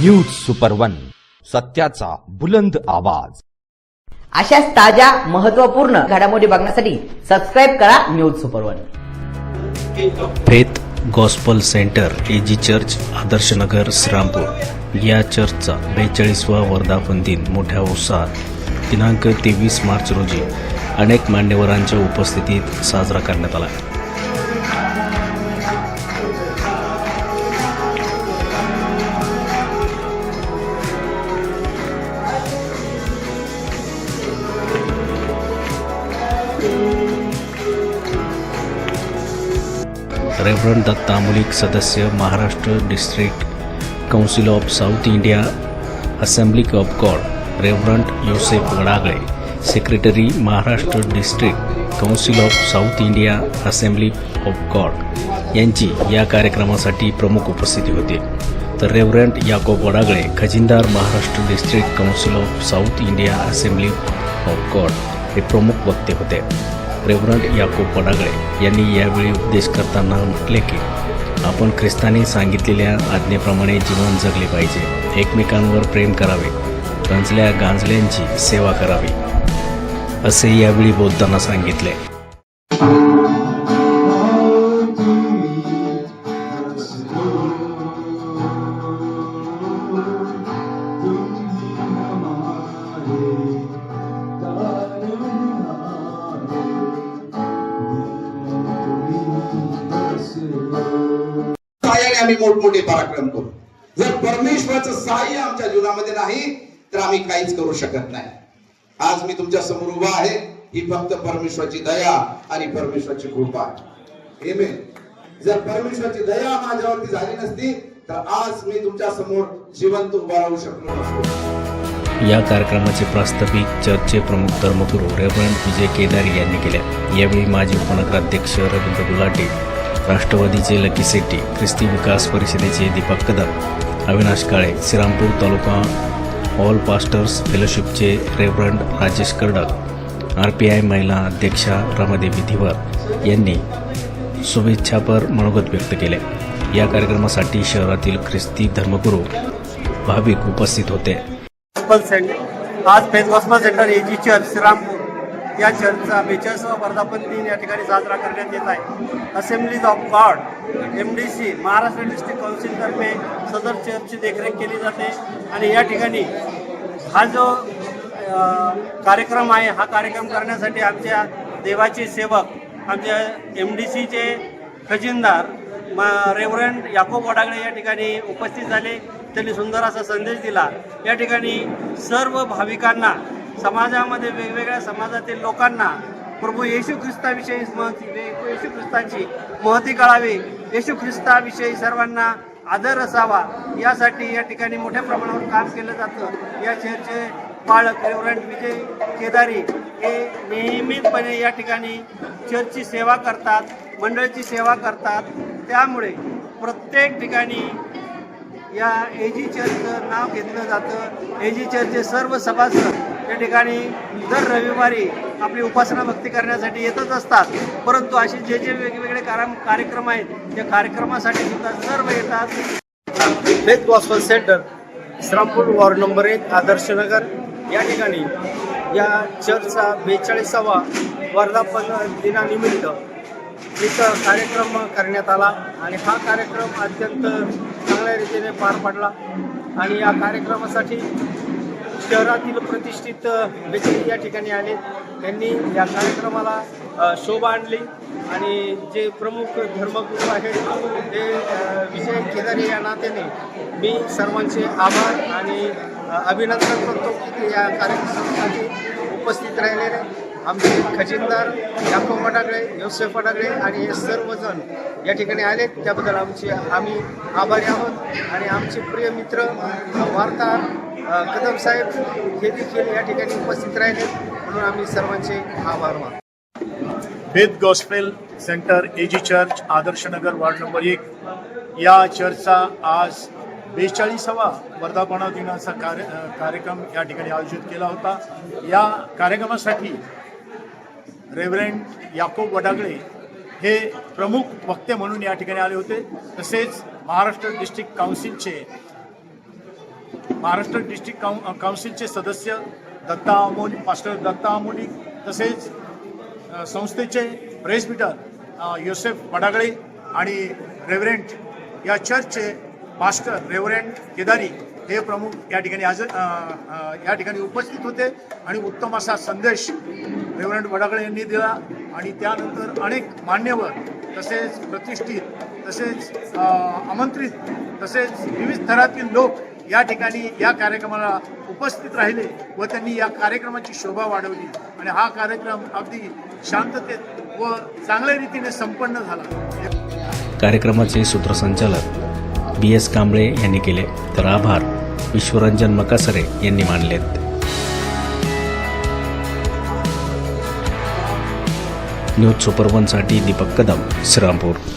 News super one सत्याचा बुलंद आवाज. अशाच ताज्या महत्त्वपूर्ण घडामोडी बघण्यासाठी सबस्क्राईब करा news super one faith gospel centre AG church Adarshnagar Shrirampur. या चर्चचा बेचाळीसवा वर्धापन दिन मोठ्या उत्साहात. दिनांक तेवीस मार्च रोजी अनेक मान्यवरांच्या उपस्थितीत साजरा करण्यात आला. रेव्हरंड दत्ता मुलिक सदस्य Maharashtra district council of south India assembly of God reverend Yosef Wadagale secretary Maharashtra district council of south India assembly of God यांची या कार्यक्रमासाठी प्रमुख उपस्थिती होती. तर reverend Yakob Wadagale खजिनदार Maharashtra district council of South India assembly of God हे प्रमुख वक्ते होते. रेव्हरंट याकोब पडागळे यांनी यावेळी उपदेश करताना म्हटले की आपण ख्रिस्ताने सांगितलेल्या आज्ञेप्रमाणे जीवन जगले पाहिजे एकमेकांवर प्रेम करावे गंजल्या गांजल्यांची सेवा करावी असे यावेळी बोलताना सांगितले. सहाय्याने आम्ही मोठमोठे पराक्रम करू. जर परमेश्वराचं सहाय्य आमच्या जीवनामध्ये नाही तर आम्ही काहीच करू शकत नाही. आज मी तुमच्यासमोर उभा आहे. ही फक्त परमेश्वराची दया आणि परमेश्वराची कृपा आहे. जर परमेश्वराची दया माझ्यावरती झाली नसती तर आज मी तुमच्यासमोर जिवंत उभा राहू शकलो नसतो. या कार्यक्रमाचे प्रास्ताविक चर्चचे प्रमुख धर्मगुरू रेव्हरंड विजय केदारी यांनी केले. यावेळी माजी उपनगराध्यक्ष रवींद्र गुलाटे राष्ट्रवादीचे लकी सेट्टी ख्रिस्ती विकास परिषदेचे दीपक कदम अविनाश काळे श्रीरामपूर तालुका all pastors फेलोशिपचे reverend Rajesh Kardak R P I महिला अध्यक्षा रमादेवी धिवर यांनी शुभेच्छापर मनोगत व्यक्त केले. या कार्यक्रमासाठी शहरातील ख्रिस्ती धर्मगुरू भाविक उपस्थित होते. आज faith gospel centre AG church Shrirampur. या चर्चचा बेचाळीसवा वर्धापन दिन या ठिकाणी साजरा करण्यात येत आहे. Assemblies of God M D C Maharashtra district काउन्सिलतर्फे सदर चर्चची देखरेख केली जाते आणि या ठिकाणी हा जो कार्यक्रम आहे हा कार्यक्रम करण्यासाठी आमच्या देवाचे सेवक आमच्या एम डी सीचे खजिनदार म रेव्हरंड याकोब वडागळे या ठिकाणी उपस्थित झाले. त्यांनी सुंदर असा संदेश दिला. या ठिकाणी सर्व भाविकांना समाजामध्ये वेगवेगळ्या समाजातील लोकांना प्रभू येशू ख्रिस्ताविषयी महती येशू ख्रिस्ताची महती कळावी. येशू ख्रिस्ताविषयी सर्वांना आदर असावा. यासाठी या ठिकाणी मोठ्या प्रमाणावर काम केलं जातं. या चर्चचे पालक रेव्हरंट विजय केदारी हे नियमितपणे या ठिकाणी चर्चची सेवा करतात मंडळची सेवा करतात. त्यामुळे प्रत्येक ठिकाणी या एजी चर्चचं नाव घेतलं जातं. एजी चर्चचे सर्व सभासद या ठिकाणी दर रविवारी आपली उपासना भक्ती करण्यासाठी येतच असतात. परंतु असे जे जे वेगवेगळे कारम कार्यक्रम आहेत त्या कार्यक्रमासाठी सुद्धा सर्व येतात. Faith gospel centre Shrirampur ward number एक आदर्शनगर या ठिकाणी या चर्चचा बेचाळीसावा वर्धापन दिनानिमित्त इथं कार्यक्रम करण्यात आला. आणि हा कार्यक्रम अत्यंत चांगल्या रीतीने पार पडला. आणि या कार्यक्रमासाठी शहरातील प्रतिष्ठित व्यक्ती या ठिकाणी आले. त्यांनी या कार्यक्रमाला शोभा आणली. आणि जे प्रमुख धर्मगुरू आहेत ते विजय केदारी या नात्याने मी सर्वांचे आभार आणि अभिनंदन करतो की या कार्यक्रमासाठी उपस्थित राहिलेले. आमचे खजिनदार याकोब फटाकडे योसेफ फटाकडे आणि हे सर्वजण या ठिकाणी आले त्याबद्दल आमचे आम्ही आभारी आहोत. आणि आमचे प्रिय मित्र वार्ताहर कदम साहेब हे देखील या ठिकाणी उपस्थित राहिले. म्हणून आम्ही सर्वांचे आभार मानतो. Faith gospel centre AG church Adarshnagar ward number एक. या चर्चचा आज बेचाळीसावा वर्धापना दिनाचा कार्य कार्यक्रम या ठिकाणी आयोजित केला होता. या कार्यक्रमासाठी रेव्हरेंड याकोब वडागळे हे प्रमुख वक्ते म्हणून या ठिकाणी आले होते. तसेच महाराष्ट्र डिस्ट्रिक्ट काउन्सिलचे महाराष्ट्र डिस्ट्रिक्ट काउ काउन्सिलचे सदस्य दत्ता अमोली मास्टर दत्ता अमोली तसेच संस्थेचे प्रेसमिटर योसेफ वडागळे आणि रेव्हरेंट या चर्चचे मास्टर रेव्हरेंट केदारी हे प्रमुख या ठिकाणी हजर या ठिकाणी उपस्थित होते. आणि उत्तम असा संदेश रेवरंट वडागळे यांनी दिला. आणि त्यानंतर अनेक मान्यवर तसेच प्रतिष्ठित तसेच आमंत्रित तसेच विविध थरातील लोक या ठिकाणी या कार्यक्रमाला उपस्थित राहिले व त्यांनी या कार्यक्रमाची शोभा वाढवली. आणि हा कार्यक्रम अगदी शांततेत व चांगल्या रीतीने संपन्न झाला. कार्यक्रमाचे सूत्रसंचालक बी एस कांबळे यांनी केले. तर आभार. विश्वरंजन मकासरे यांनी मांडलेत. न्यूज सुपर वनसाठी दीपक कदम श्रीरामपूर.